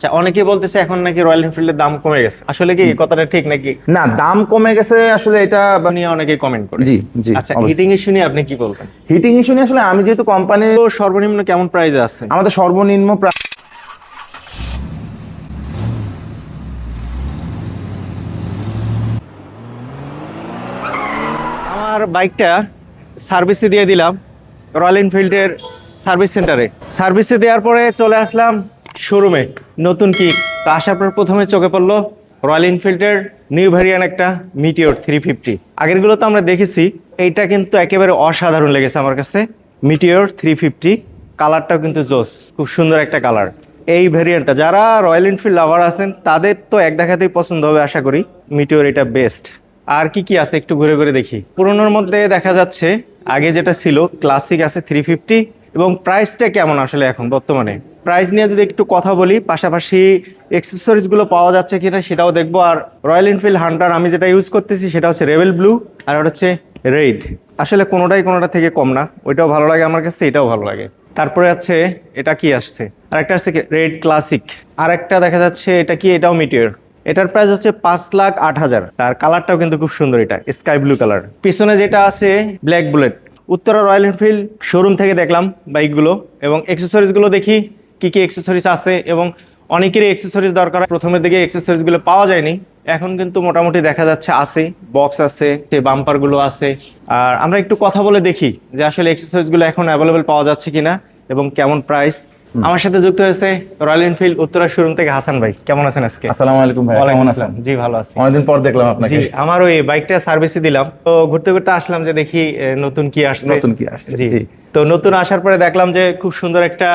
আচ্ছা অনেকে বলতেছে এখন নাকি রয়্যাল এনফিল্ডের দাম কমে গেছে। আসলে কি কথাটা ঠিক নাকি? না দাম কমে গেছে আসলে এটা নিয়ে অনেকে কমেন্ট করে। জি জি আচ্ছা হিটিং ইস্যু নিয়ে আপনি কি বলবেন? হিটিং ইস্যু নিয়ে আসলে আমি যেহেতু কোম্পানির সর্বনিম্ন কেমন প্রাইসে আছে? আমাদের সর্বনিম্ন প্রায় আমার বাইকটা সার্ভিসে দিয়ে দিলাম রয়্যাল এনফিল্ডের সার্ভিস সেন্টারে সার্ভিসে দেওয়ার পরে চলে আসলাম শোরুমে নতুন কিক তো আসার পর প্রথমে চোখে পড়ল রয়্যাল এনফিল্ডের নিউ ভ্যারিয়ান একটা মিটিওর থ্রি ফিফটি আগেরগুলো তো আমরা দেখেছি, এইটা কিন্তু একেবারে অসাধারণ লেগেছে আমার কাছে। মিটিওর থ্রি ফিফটি কালারটাও কিন্তু জোস, খুব সুন্দর একটা কালার এই ভ্যারিয়েন্টটা যারা রয়্যাল এনফিল্ড লাভার আছেন, তাদের তো এক দেখাতেই পছন্দ হবে, আশা করি। মিটিওর এটা বেস্ট আর কি কি আছে একটু ঘুরে ঘুরে দেখি। পুরোনোর মধ্যে দেখা যাচ্ছে, আগে যেটা ছিল ক্লাসিক আছে থ্রি ফিফটি এবং প্রাইসটা কেমন আসলে এখন বর্তমানে? প্রাইস নিয়ে যদি একটু কথা বলি, পাশাপাশি অ্যাক্সেসরিজগুলো পাওয়া যাচ্ছে কিনা সেটাও দেখব। আর রয়্যাল এনফিল্ড হান্টার আমি যেটা ইউজ করতেছি সেটা হচ্ছে রেভেল ব্লু আর ওটা হচ্ছে রেড আসলে কোনোটাই কোনোটা থেকে কম না, ওইটাও ভালো লাগে আমার কাছে, এটাও ভালো লাগে। তারপরে আছে, এটা কি আসছে? আর একটা আছে রেড ক্লাসিক আর একটা দেখা যাচ্ছে, এটা কি? এটাও মিটিয়ার এটার প্রাইস হচ্ছে পাঁচ লাখ আট হাজার। তার কালারটাও কিন্তু খুব সুন্দর এটা স্কাই ব্লু কালার পিছনে যেটা আছে black bullet Uttara royal enfield showroom থেকে দেখলাম বাইকগুলো এবং অ্যাক্সেসরিজগুলো দেখি, কি কি অ্যাক্সেসরিজ আছে এবং অনেকেরই অ্যাক্সেসরিজ দরকার। প্রথমের দিকে অ্যাক্সেসরিজগুলো পাওয়া যায়নি এখন কিন্তু মোটামুটি দেখা যাচ্ছে আছে বক্স আছে, সে বাম্পারগুলো আছে আর আমরা একটু কথা বলে দেখি যে আসলে অ্যাক্সেসরিজগুলো এখন অ্যাভেলেবেল পাওয়া যাচ্ছে কিনা এবং কেমন প্রাইস আমার সাথে যুক্ত হয়েছে রয়্যাল এনফিল্ড উত্তরা শোরুম থেকে হাসান ভাই। কেমন আছেন আজকে? আসসালামু আলাইকুম ভাই কেমন আছেন? জি ভালো আছি। অনেকদিন পর দেখলাম আপনাকে। জি আমার ওই বাইকটা সার্ভিসে দিলাম। তো ঘুরতে ঘুরতে আসলাম যে দেখি নতুন কি আসছে। নতুন কি আসছে, জি। তো নতুন আসার পরে দেখলাম যে খুব সুন্দর একটা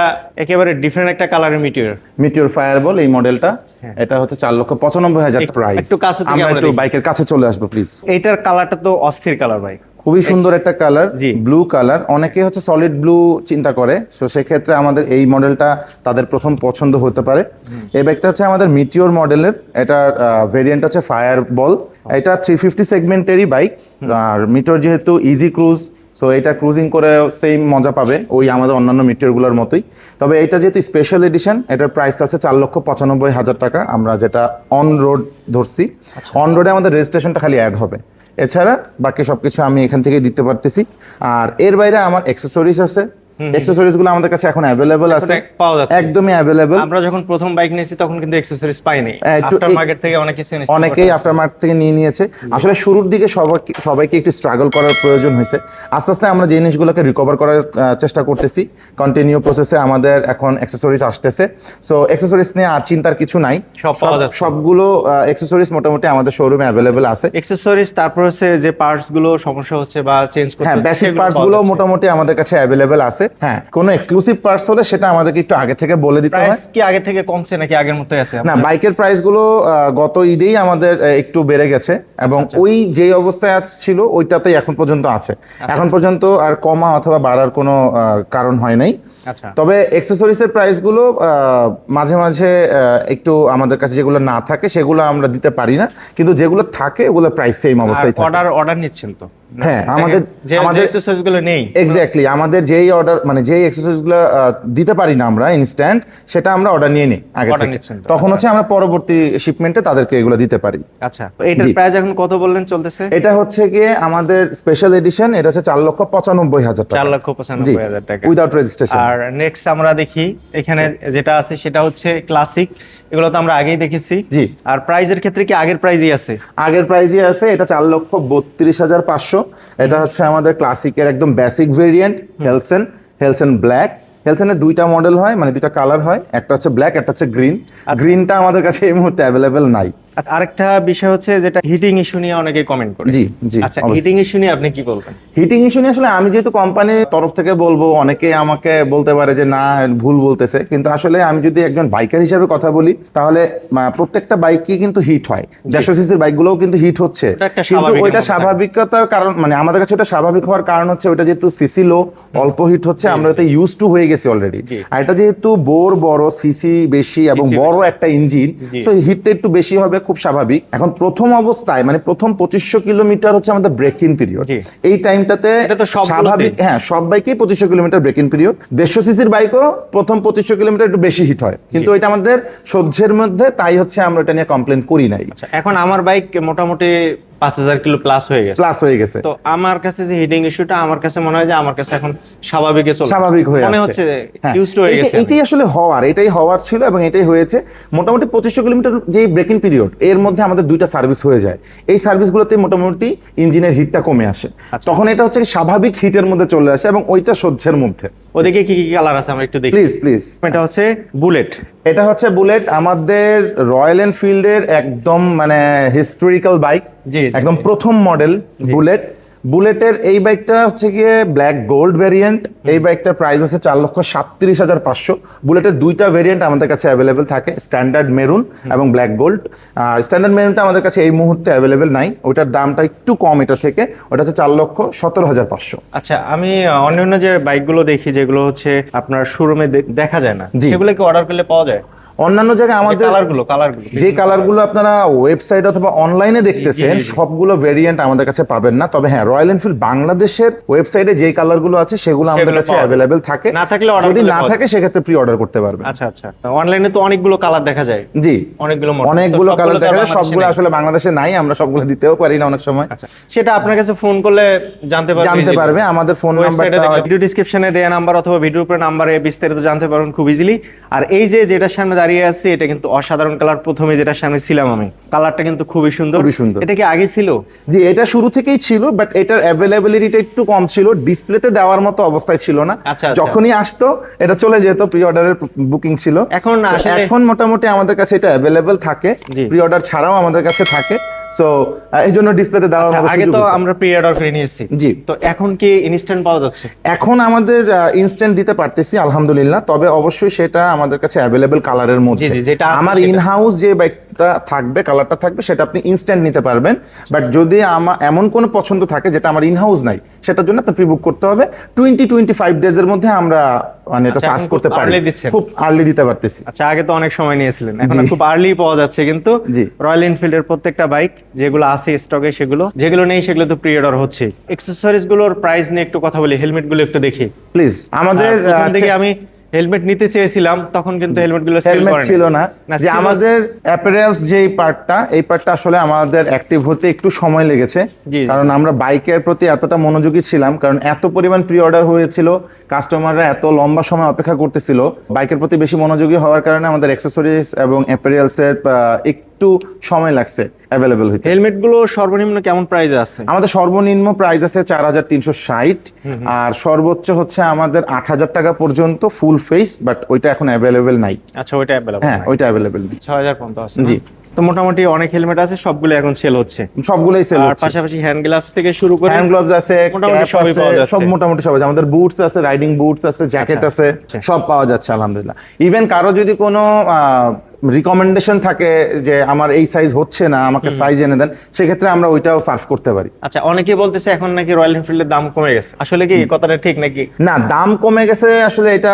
একেবারে ডিফারেন্ট একটা কালারের মিটিওর মিটিওর ফায়ারবল এই মডেলটা এটা হচ্ছে চার লক্ষ পঁচানব্বই হাজার হ্যাঁ। প্রাইস একটু কাছে আমরা একটু বাইকের কাছে চলে আসব প্লিজ এইটার কালারটা তো অস্থির কালার ভাই। খুবই সুন্দর একটা কালার। ব্লু কালার অনেকে হচ্ছে সলিড ব্লু চিন্তা করে সো সেক্ষেত্রে আমাদের এই মডেলটা তাদের প্রথম পছন্দ হতে পারে। এই ব্যাগটা হচ্ছে আমাদের মিটিওর মডেলের এটার ভেরিয়েন্ট হচ্ছে ফায়ার বল এটা থ্রি ফিফটি সেগমেন্টেরই বাইক আর মিটোর যেহেতু ইজি ক্রুজ সো এটা ক্রুজিং করে সেম মজা পাবে ওই আমাদের অন্যান্য মিটিওরগুলোর মতোই। তবে এটা যেহেতু স্পেশাল এডিশন এটার প্রাইসটা আছে চার লক্ষ পঁচানব্বই হাজার টাকা। আমরা যেটা অন রোড ধরছি অন রোডে আমাদের রেজিস্ট্রেশনটা খালি অ্যাড হবে। এছাড়া বাকি সব কিছু আমি এখান থেকে দিতে পারতেছি। আর এর বাইরে আমার অ্যাক্সেসরিজ আছে। অ্যাক্সেসরিজগুলো আমাদের কাছে এখন আছে। পাওয়া যাচ্ছে। একদমই আমরা যখন প্রথম বাইক নিয়েছি তখন কিন্তু অ্যাক্সেসরিজ পাইনি। হ্যাঁ, আফটার মার্কেট থেকে অনেক কিছু অনেকেই করতে আফটার মার্কেট থেকে নিয়ে নিয়েছে। আসলে শুরুর দিকে সবাইকে সবাইকে একটু স্ট্রাগল করার প্রয়োজন হয়েছে। আস্তে আস্তে আমরা যে জিনিসগুলোকে রিকভার করার চেষ্টা করতেছি কন্টিনিউ প্রসেসে আমাদের এখন অ্যাক্সেসরিজ আসতেছে। সো অ্যাক্সেসরিজ নিয়ে আর চিন্তার কিছু নাই। সবগুলো অ্যাক্সেসরিজ মোটামুটি আমাদের শোরুমে আছে। অ্যাক্সেসরিজ তারপর হচ্ছে যে পার্টসগুলো সমস্যা হচ্ছে বা চেঞ্জ করতে হ্যাঁ বেসিক পার্টসগুলো মোটামুটি আমাদের কাছে অ্যাভেলেবেল আছে। হ্যাঁ কোনো এক্সক্লুসিভ পার্টস হলে সেটা আমাদেরকে একটু আগে থেকে বলে দিতে হয়। কি আগে থেকে কমছে নাকি আগের মতোই আছে না বাইকের প্রাইসগুলো আহ, গত ঈদেই আমাদের একটু বেড়ে গেছে এবং আচ্ছা, ওই যে অবস্থায় ছিল ওইটাতেই এখন পর্যন্ত আছে। আচ্ছা। এখন পর্যন্ত আর কমা অথবা বাড়ার কোনো কারণ হয় নাই। আচ্ছা। তবে এক্সেসরিজের প্রাইসগুলো মাঝে মাঝে একটু আমাদের কাছে যেগুলো না থাকে সেগুলো আমরা দিতে পারি না। কিন্তু যেগুলো থাকে ওগুলো প্রাইস সেম অবস্থায় থাকে। অর্ডার অর্ডার নিচ্ছেন তো? হ্যাঁ, আমাদের- যে আমাদের- অ্যাক্সেসরিজগুলো নেই। এক্স্যাক্টলি আমাদের যেই অর্ডার মানে যেই এক্সারসাইজগুলো দিতে পারি না আমরা ইনস্ট্যান্ট সেটা আমরা অর্ডার নিয়ে নিই আগে থেকে। তখন হচ্ছে আমরা পরবর্তী শিপমেন্টে তাদেরকে এগুলো দিতে পারি। আচ্ছা এটার প্রাইস এখন কত বললেন চলতেছে? এটা হচ্ছে গিয়ে আমাদের স্পেশাল এডিশন এটা হচ্ছে চার লক্ষ পঁচানব্বই হাজার টাকা। চার লক্ষ পঁচানব্বই হাজার টাকা। উইদাউট রেজিস্ট্রেশন আর নেক্সট আমরা দেখি এখানে যেটা আছে সেটা হচ্ছে ক্লাসিক এগুলো তো আমরা আগেই দেখেছি। জি। আর প্রাইজের ক্ষেত্রে কি আগের প্রাইজই আছে? আগের প্রাইজই আছে এটা চার লক্ষ বত্রিশ হাজার পাঁচশো। এটা হচ্ছে আমাদের ক্লাসিকের একদম basic variant halcyon halcyon black হেলসেনের দুইটা মডেল হয় মানে দুইটা কালার হয় একটা হচ্ছে ব্ল্যাক একটা হচ্ছে গ্রিন গ্রিনটা আমাদের কাছে এই মুহূর্তে অ্যাভেলেবেল নাই। আচ্ছা আরেকটা বিষয় হচ্ছে যেটা হিটিং ইস্যু নিয়ে অনেকে কমেন্ট করে। জি, জি, আচ্ছা হিটিং ইস্যু নিয়ে আপনি কি বলবেন? হিটিং ইস্যু নিয়ে আসলে আমি যেহেতু কোম্পানির তরফ থেকে বলব অনেকে আমাকে বলতে পারে যে না ভুল বলতেছে। কিন্তু আসলে আমি যদি একজন বাইকার হিসাবে কথা বলি তাহলে প্রত্যেকটা বাইকই কিন্তু হিট হয়। দেড়শো সিসির বাইকগুলোও কিন্তু হিট হচ্ছে। কিন্তু ওইটা স্বাভাবিকতার কারণ মানে আমাদের কাছে ওটা স্বাভাবিক হওয়ার কারণ হচ্ছে ওটা যেহেতু সিসি লো অল্প হিট হচ্ছে আমরা ওতে ইউজ টু হয়ে গেছি। গেছে অলরেডি আর এটা যেহেতু বোর বড় সিসি বেশি এবং বড় একটা ইঞ্জিন। তো হিটটা একটু বেশি হবে খুব স্বাভাবিক। এখন প্রথম অবস্থায় মানে প্রথম পঁচিশশো কিলোমিটার হচ্ছে আমাদের ব্রেক ইন পিরিয়ড এই টাইমটাতে স্বাভাবিক হ্যাঁ সব বাইকেই পঁচিশশো কিলোমিটার ব্রেক ইন পিরিয়ড দেড়শো সিসির বাইকও প্রথম পঁচিশশো কিলোমিটার একটু বেশি হিট হয়। কিন্তু এটা আমাদের সহ্যের মধ্যে তাই হচ্ছে আমরা এটা নিয়ে কমপ্লেন করি নাই। আচ্ছা এখন আমার বাইক মোটামুটি পাঁচ হাজার কিলো প্লাস হয়ে গেছে। প্লাস হয়ে গেছে। তো আমার কাছে যে হিটিং ইস্যুটা আমার কাছে মনে হয় যে আমার কাছে এখন স্বাভাবিক হয়ে মনে হচ্ছে হ্যাঁ, ইউজড হয়ে গেছে এটাই আসলে হওয়ার এটাই হওয়ার ছিল এবং এটাই হয়েছে। মোটামুটি পঁচিশশো কিলোমিটার যে ব্রেকিং পিরিয়ড এর মধ্যে আমাদের দুইটা সার্ভিস হয়ে যায়। এই সার্ভিসগুলোতে মোটামুটি ইঞ্জিনের হিটটা কমে আসে। আচ্ছা। তখন এটা হচ্ছে স্বাভাবিক হিটের মধ্যে চলে আসে এবং ওইটা সহ্যের মধ্যে। ওদিকে কি কি কালার আছে? আমরা একটু দেখি। প্লিজ প্লিজ এটা হচ্ছে বুলেট। এটা হচ্ছে বুলেট। আমাদের রয়্যাল এনফিল্ডের একদম মানে হিস্টোরিক্যাল বাইক একদম প্রথম মডেল বুলেট। বুলেটের এই বাইকটা হচ্ছে গিয়ে ব্ল্যাক গোল্ড ভেরিয়েন্ট এই বাইকটার প্রাইস হচ্ছে চার লক্ষ সাতত্রিশ হাজার পাঁচশো। বুলেটের দুইটা ভেরিয়েন্ট আমাদের কাছে অ্যাভেলেবেল থাকে স্ট্যান্ডার্ড মেরুন এবং ব্ল্যাক গোল্ড। আর স্ট্যান্ডার্ড মেরুনটা আমাদের কাছে এই মুহূর্তে অ্যাভেলেবেল নাই ওটার দামটা একটু কম এটা থেকে ওটা হচ্ছে চার লক্ষ সতেরো হাজার পাঁচশো। আচ্ছা আমি অন্যান্য যে বাইকগুলো দেখি যেগুলো হচ্ছে আপনার শোরুমে দেখা যায় না জি। সেগুলো কি অর্ডার করলে পাওয়া যায়? অন্যান্য জায়গায় আমাদের কালারগুলো কালারগুলো যে কালারগুলো আপনারা ওয়েবসাইট অথবা অনলাইনে দেখতেছেন। সবগুলো ভেরিয়েন্ট আমাদের কাছে পাবেন না। তবে হ্যাঁ রয়্যাল এনফিল্ড বাংলাদেশের ওয়েবসাইটে যে কালারগুলো আছে সেগুলো আমাদের কাছে অ্যাভেলেবেল থাকে। না থাকলে যদি না থাকে সেক্ষেত্রে প্রি অর্ডার করতে পারবেন। আচ্ছা আচ্ছা। অনলাইনে তো অনেকগুলো কালার দেখা যায়। জি। অনেকগুলো। অনেকগুলো কালার দেখা যায় সবগুলো আসলে বাংলাদেশে নাই আমরা সবগুলো দিতেও পারি না অনেক সময়। আচ্ছা সেটা আপনার কাছে ফোন করলে জানতে পারবে জানতে পারবে আমাদের ফোন নাম্বারটা ভিডিও ডিসক্রিপশনে দেয়া নাম্বার অথবা ভিডিওর উপরে নাম্বারে বিস্তারিত জানতে পারবেন খুব ইজিলি আর এই যে যেটা সামনে দাঁড়িয়ে আছে এটা কিন্তু অসাধারণ কালার প্রথমে যেটা সামনে ছিলাম আমি। কালারটা কিন্তু খুবই সুন্দর। খুবই সুন্দর। এটা কি আগে ছিল? জি এটা শুরু থেকেই ছিল বাট এটার অ্যাভেলেবিলিটিটা একটু কম ছিল। ডিসপ্লেতে দেওয়ার মতো অবস্থায় ছিল না। আচ্ছা, আচ্ছা। যখনই আসতো এটা চলে যেত প্রি অর্ডারের বুকিং ছিল। এখন এখন মোটামুটি আমাদের কাছে এটা অ্যাভেলেবেল থাকে। প্রি অর্ডার ছাড়াও আমাদের কাছে থাকে। সো এই জন্য ডিসপ্লেতে দেওয়ার মতো আগে তো আমরা প্রি অর্ডার করে নিয়েছি। জি। তো এখন কি ইনস্ট্যান্ট পাওয়া যাচ্ছে? এখন আমাদের ইনস্ট্যান্ট দিতে পারতেছি আলহামদুলিল্লাহ। তবে অবশ্যই সেটা আমাদের কাছে অ্যাভেলেবেল কালারের মধ্যে। যেটা আমার ইন হাউস যে বাইকটা থাকবে কালারটা থাকবে সেটা আপনি ইনস্ট্যান্ট নিতে পারবেন। বাট যদি আমার এমন কোনো পছন্দ থাকে যেটা আমার ইন হাউস নাই সেটার জন্য আপনি প্রি বুক করতে হবে। টোয়েন্টি টোয়েন্টি ফাইভ ডেজ এর মধ্যে আমরা মানে এটা আচ্ছা, সার্চ করতে খুব পারি। খুব আর্লি দিতে পারতেছি। আচ্ছা আগে তো অনেক সময় নিয়েছিলেন। এখন খুব আর্লি পাওয়া যাচ্ছে কিন্তু। রয়্যাল এনফিল্ডের প্রত্যেকটা বাইক যেগুলো আছে স্টকে সেগুলো যেগুলো নেই সেগুলো তো প্রি অর্ডার হচ্ছে। অ্যাক্সেসরিজগুলোর প্রাইস নিয়ে একটু কথা বলি হেলমেটগুলো একটু দেখি। প্লিজ আমাদের আমি হেলমেট নিতে চেয়েছিলাম তখন কিন্তু হেলমেটগুলো হেলমেট ছিল না। না, যে আমাদের অ্যাপারেলস যে পার্টটা এই পার্টটা আসলে আমাদের অ্যাক্টিভ হতে একটু সময় লেগেছে। কারণ আমরা বাইকের প্রতি এতটা মনোযোগী ছিলাম কারণ এত পরিমাণ প্রি অর্ডার হয়েছিল কাস্টমাররা এত লম্বা সময় অপেক্ষা করতেছিল বাইকের প্রতি বেশি মনোযোগী হওয়ার কারণে আমাদের অ্যাক্সেসরিজ এবং অ্যাপারেলসের একটু সময় লাগছে অ্যাভেলেবেল হইতে। হেলমেটগুলো সর্বনিম্ন কেমন প্রাইসে আছে? আমাদের সর্বনিম্ন প্রাইস আছে চার হাজার তিনশো ষাট আর সর্বোচ্চ হচ্ছে আমাদের আট হাজার টাকা পর্যন্ত ফুল ফেস বাট ওইটা এখন অ্যাভেলেবেল নাই। আচ্ছা ওইটা অ্যাভেলেবল হ্যাঁ ওইটা অ্যাভেলেবেল নেই। ছয় হাজার পর্যন্ত আছে জি। তো মোটামুটি অনেক হেলমেট আছে সবগুলো এখন সেল হচ্ছে। সবগুলোই সেল আর হচ্ছে। পাশাপাশি হ্যান্ড গ্লাভস থেকে শুরু করে হ্যান্ড গ্লোভস আছে ক্যাপ আছে। সব মোটামুটি সব আছে। আমাদের বুটস আছে রাইডিং বুটস আছে জ্যাকেট আচ্ছা, আছে আচ্ছা। সব পাওয়া যাচ্ছে আলহামদুলিল্লাহ। ইভেন কারও যদি কোনো রিকমেন্ডেশন থাকে যে আমার এই সাইজ হচ্ছে না আমাকে সাইজ এনে দেন সেক্ষেত্রে আমরা ওইটাও সার্ভ করতে পারি। আচ্ছা অনেকে বলতেছে এখন নাকি রয়্যাল এনফিল্ডের দাম কমে গেছে। আসলে কি কথাটা ঠিক নাকি? না দাম কমে গেছে আসলে এটা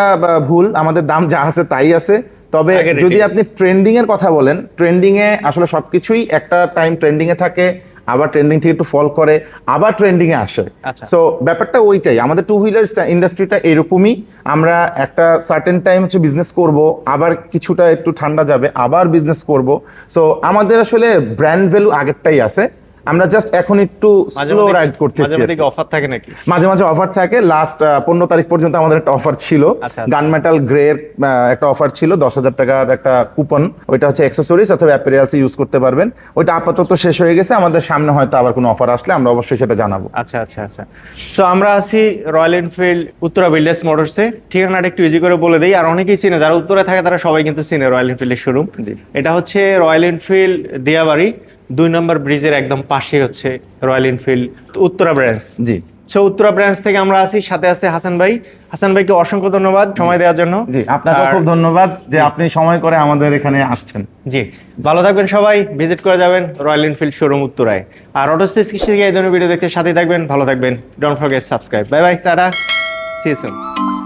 ভুল। আমাদের দাম যা আছে তাই আছে। তবে যদি আপনি ট্রেন্ডিং এর কথা বলেন ট্রেন্ডিং এ আসলে সবকিছুই একটা টাইম ট্রেন্ডিং এ থাকে। আবার ট্রেন্ডিং থেকে একটু ফল করে আবার ট্রেন্ডিংয়ে এ আসে। আচ্ছা। সো ব্যাপারটা ওইটাই আমাদের টু হুইলার ইন্ডাস্ট্রিটা এরকমই আমরা একটা সার্টেন টাইম হচ্ছে বিজনেস করব আবার কিছুটা একটু ঠান্ডা যাবে আবার বিজনেস করব। সো আমাদের আসলে ব্র্যান্ড ভ্যালু আগেরটাই আছে। আমরা জাস্ট এখন একটু স্লো রাইড করতেছি। অফার থাকে নাকি? মাঝে মাঝে অফার থাকে। লাস্ট পনেরো তারিখ পর্যন্ত আমাদের একটা অফার ছিল। গান মেটাল গ্রের একটা অফার ছিল। দশ হাজার টাকার একটা কুপন ওইটা হচ্ছে অ্যাক্সেসরিজ অথবা অ্যাপেরিয়ালস ইউজ করতে পারবেন। ওইটা আপাতত শেষ হয়ে গেছে। আমাদের সামনে হয়তো আবার কোনো অফার আসলে আমরা অবশ্যই সেটা জানাব। আচ্ছা আচ্ছা আচ্ছা। সো আমরা আছি রয়্যাল এনফিল্ড উত্তরা বিল্ডার্স মোটরসে ঠিকানাটা একটু ইজি করে বলে দিই। আর অনেকেই চিনে যারা উত্তরে থাকে তারা সবাই কিন্তু চিনে রয়্যাল এনফিল্ডের শোরুম জি। এটা হচ্ছে রয়্যাল এনফিল্ড দিয়াবাড়ি। দুই নম্বর ব্রিজের একদম পাশে হচ্ছে রয়্যাল এনফিল্ড উত্তরা ব্রাঞ্চ জি। সো উত্তরা ব্রাঞ্চ থেকে আমরা আছি সাথে আছে হাসান ভাই। হাসান ভাইকে অসংখ্য ধন্যবাদ সময় দেওয়ার জন্য। জি আপনাকেও আর- খুব ধন্যবাদ যে আপনি সময় করে আমাদের এখানে আসছেন। জি ভালো থাকবেন সবাই ভিজিট করে যাবেন রয়্যাল এনফিল্ড শোরুম উত্তরায়। আর অটোস্টেস কৃষি এই ধরনের ভিডিও দেখতে সাথে থাকবেন ভালো থাকবেন। Don't forget subscribe bye bye tata. See you